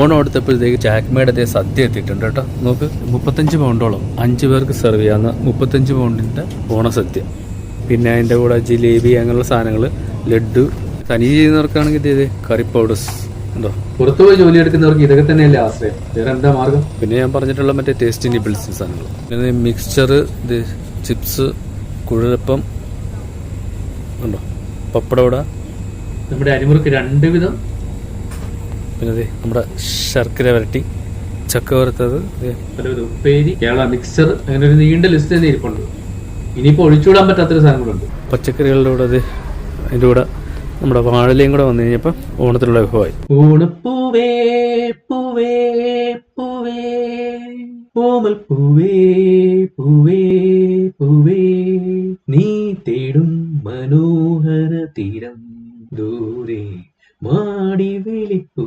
ഓണം എടുത്തപ്പോഴത്തേക്ക് ചാക്മയുടെ അതേ സദ്യ എത്തിയിട്ടുണ്ട് കേട്ടോ. നോക്ക് മുപ്പത്തഞ്ച് പൗണ്ടോളം. അഞ്ച് പേർക്ക് സെർവ് ചെയ്യാവുന്ന മുപ്പത്തഞ്ച് പൗണ്ടിന്റെ ഓണസദ്യ പിന്നെ അതിന്റെ കൂടെ ജിലേബി അങ്ങനെയുള്ള സാധനങ്ങൾ ലഡു തനി ചെയ്യുന്നവർക്കാണെങ്കിൽ ഇത് കറി പൗഡേഴ്സ് ഉണ്ടോ? പുറത്തു പോയി ജോലി എടുക്കുന്നവർക്ക് ഇതൊക്കെ തന്നെയല്ലേ ആശ്രയം. വേറെ എന്താ മാർഗം? പിന്നെ ഞാൻ പറഞ്ഞിട്ടുള്ള മറ്റേ ടേസ്റ്റി നിബിൾസ് സാധനങ്ങൾ പിന്നെ മിക്സ്ചർ ഇത് ചിപ്സ് കുഴലപ്പം ഉണ്ടോ? പപ്പടവട. നമ്മുടെ അരിമുറുക്ക് രണ്ട് വിധം പിന്നെ അതെ നമ്മുടെ ശർക്കര വരട്ടി ചക്ക വറുത്തത് ഉപ്പേരി കേരള മിക്സർ അങ്ങനെ ഒരു നീണ്ട ലിസ്റ്റ് തന്നെ ഇരിപ്പുണ്ട്. ഇനിയിപ്പോൾ ഒഴിച്ചുവിടാൻ പറ്റാത്തൊരു സാധനം കൂടെ ഉണ്ട്. പച്ചക്കറികളുടെ കൂടെ അത് അതിന്റെ കൂടെ നമ്മുടെ വാഴലയും കൂടെ വന്നു കഴിഞ്ഞപ്പോൾ ഓണത്തിലുള്ള വിഭവമായി. ഓണപ്പൂവേ പൂവേ പൂവേ ഓമൽ പൂവേ പൂവേ പൂവേ. നീ തേടും മനോഹര തീരം ദൂരെ. மாடி வெளிப்பூ.